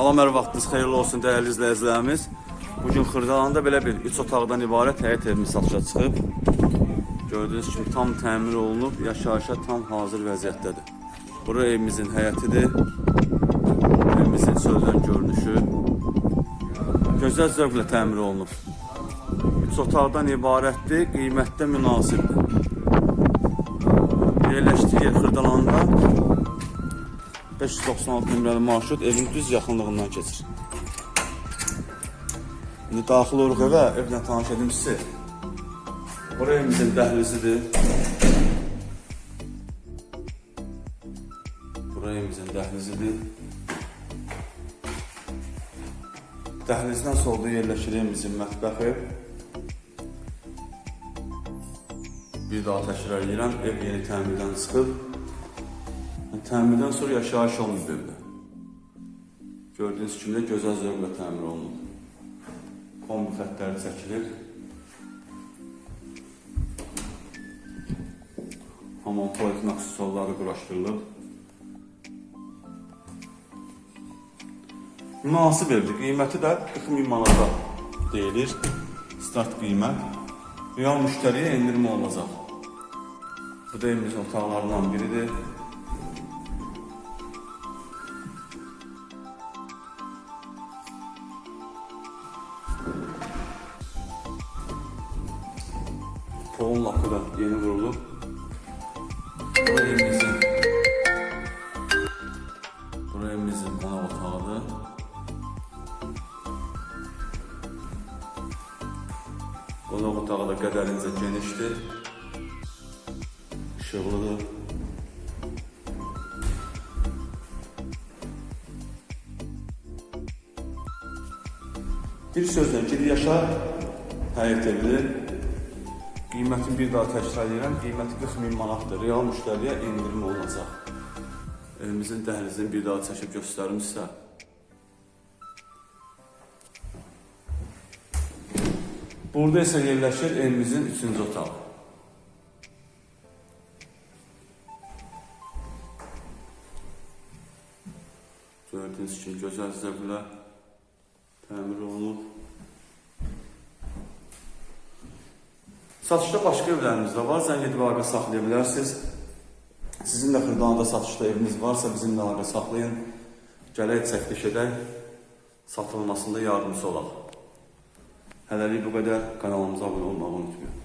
Salam, hər vaxtınız xeyirli olsun dəyərli izləyicilərimiz. Bugün Xırdalanda belə bir 3 otaqdan ibarət həyət evimiz satışa çıxıb. Gördüyünüz kimi tam təmir olunub, yaşayışa tam hazır vəziyyətdədir. Bura evimizin həyətidir. Evimizin sözdən görünüşü. Gözəl zövqlə təmir olunub. 3 otaqdan ibarətdir, qiymətdə münasibdir. Yerləşdiyi yer Xırdalanda 596 nömrəli marşrut evin düz yaxınlığından keçir. İndi daxil oluruq evə, evlə tanış edim sizi. Bura evimizin dəhlizidir. Bura evimizin dəhlizidir. Dəhlizdən solda yerləşir evimizin mətbəxi. Bir daha təkrar edirəm, ev yeni təmirdən çıxıb. Yəni, Təmirdən sonra yaşayış olunub evdə. Gördüyünüz kimi də gözəl zövqlə təmir olunub. Kombi xəttləri çəkilir. Hamam tualetin aksesuarları quraşdırılıb. Münasib evdir. Qiyməti də 40 min manata deyilir. Start qiymət. Real müştəriyə endirim olunacaq. Bu da evimizin otaqlarından biridir. Kolun lakı da yeni vurulub. Bu evimizin Bu evimizin qonaq otağıdır. Qonaq otağı da qədərincə genişdir. İşıqlıdır. Bir sözlə gir yaşa həyət evidir. Qiymətini bir daha təkrar edirəm. Qiyməti 40 min manatdır. Real müştəriyə endirim olunacaq. Evimizin dəhlizini bir daha çəkib göstərim sizə. Burada isə yerləşir evimizin üçüncü otağı. Gördüyünüz kimi gözəl zövqlə olunub. Satışda başqa evlərimiz də var. Zəng edib əlaqə. Sizin də Xırdalanında satışda eviniz varsa bizimlə əlaqə saxlayın. Gələk çəkiliş edək. Satılmasında yardımcı olaq. Hələlik bu qədər. Kanalımıza abunə olmağı unutmayın.